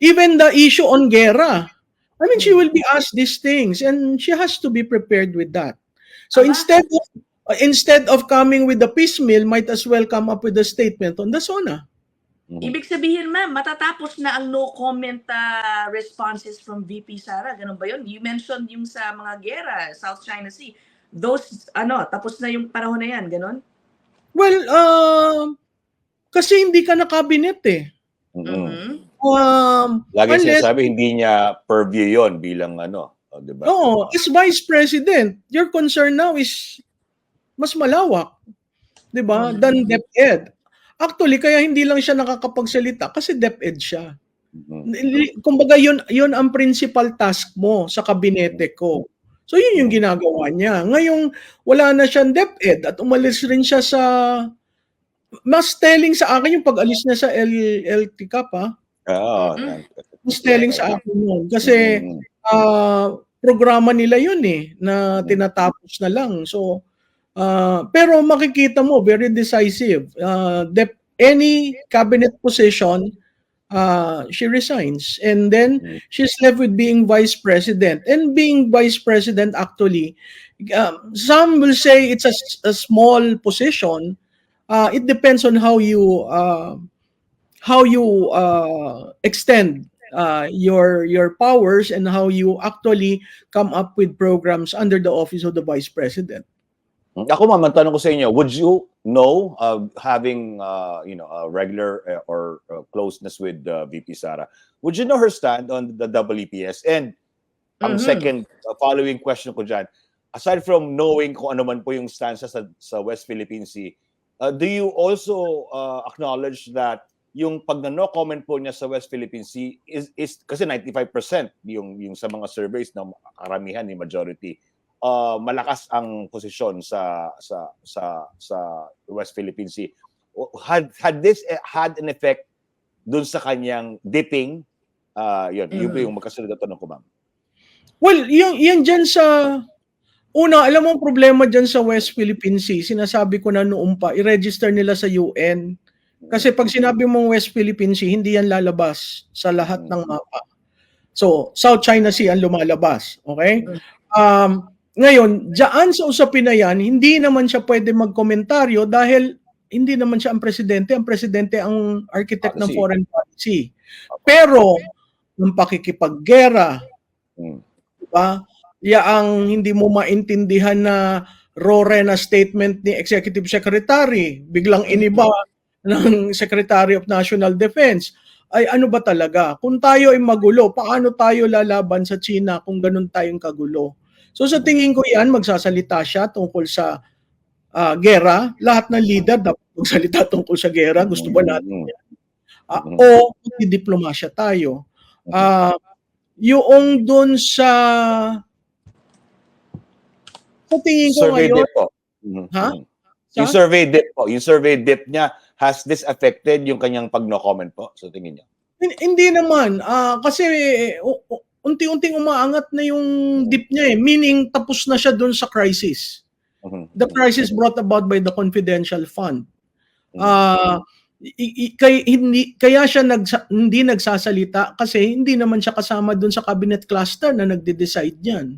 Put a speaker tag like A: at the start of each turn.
A: Even the issue on gera. I mean, she will be asked these things and she has to be prepared with that. So
B: Tama.
A: instead of uh, instead of coming with the piecemeal, might as well come up with a statement on the SONA.
C: Mhm.
B: Ibig sabihin, ma'am, matatapos na ang no comment ah, responses from VP Sara. Ganun ba yun? You mentioned yung sa mga gera, South China Sea. Those, ano, tapos na yung panahon na yan, ganun?
A: Well, uh, kasi hindi ka na cabinet eh.
C: Mhm.
A: Um,
C: Lagi
A: unless-
C: sinasabi, hindi niya purview yon bilang ano, o, di ba?
A: Oo, as vice president, your concern now is mas malawak, 'di ba?
B: Mhm.
A: Than DepEd. Actually, kaya hindi lang siya nakakapagsalita kasi DepEd siya.
C: Mhm.
A: Nili- Kumbaga yun, yun ang principal task mo sa kabinete ko. So yun yung ginagawa niya. Ngayong wala na siyang DepEd at umalis rin siya sa mas telling sa akin yung pag-alis niya sa L LT Cup ha.
C: Oo.
B: Mhm.
A: Mas telling sa akin yun. Kasi ah, programa nila yun eh na tinatapos na lang. So ah, pero makikita mo very decisive. Ah, dep- any cabinet position uh, she resigns and then
C: Mhm.
A: she's left with being vice president and being vice president actually um, some will say it's a, a small position uh, it depends on how you uh, how you uh, extend uh, your your powers and how you actually come up with programs under the office of the vice president
C: Ako ma'am, ang tanong ko sa inyo, would you know uh, having uh, you know a regular uh, or uh, closeness with uh, VP Sara? Would you know her stand on the WPS? And ang
B: Mhm.
C: second uh, following question ko diyan, aside from knowing kung ano man po yung stance sa sa West Philippine Sea, uh, do you also uh, acknowledge that yung pag na no comment po niya sa West Philippine Sea is is kasi 95% yung yung sa mga surveys na karamihan ni majority uh, malakas ang posisyon sa sa sa sa West Philippine Sea. Had had this eh, had an effect dun sa kanyang dipping uh, yun, yun po
B: Mhm.
C: yung magkasunod na tanong ko, ma'am.
A: Well, yung yan dyan sa una, alam mo ang problema dyan sa West Philippine Sea, sinasabi ko na noon pa, i-register nila sa UN. Kasi pag sinabi mong West Philippine Sea, hindi yan lalabas sa lahat ng mapa. So, South China Sea ang lumalabas. Okay? Um, ngayon, dyan sa usapin na yan, hindi naman siya pwede magkomentaryo dahil hindi naman siya ang presidente. Ang presidente ang architect ng
C: Policy.
A: foreign policy. Pero, ng pakikipaggera,
C: Mm.
A: Diba? Ya ang hindi mo maintindihan na rore na statement ni Executive Secretary, biglang iniba ng Secretary of National Defense. Ay ano ba talaga? Kung tayo ay magulo, paano tayo lalaban sa China kung ganun tayong kagulo? So sa tingin ko yan, magsasalita siya tungkol sa ah, gera. Lahat ng leader dapat magsalita tungkol sa gera. Gusto ba natin. Ah,
C: Mhm.
A: o diplomasya tayo. Ah, yung doon sa sa tingin ko
C: Survey
A: ngayon,
C: po.
A: Ha?
C: Yung survey dip po, yung survey dip niya, has this affected yung kanyang pag no comment po? So tingin niyo.
A: hin- hindi naman ah, kasi u- u- unti-unting umaangat na yung dip niya eh. Meaning tapos na siya doon sa crisis.
C: Mhm.
A: The crisis brought about by the confidential fund.
C: Mhm.
A: Ah, i- i- kay, hindi kaya siya nagsa, hindi nagsasalita kasi hindi naman siya kasama doon sa cabinet cluster na nagde-decide niyan.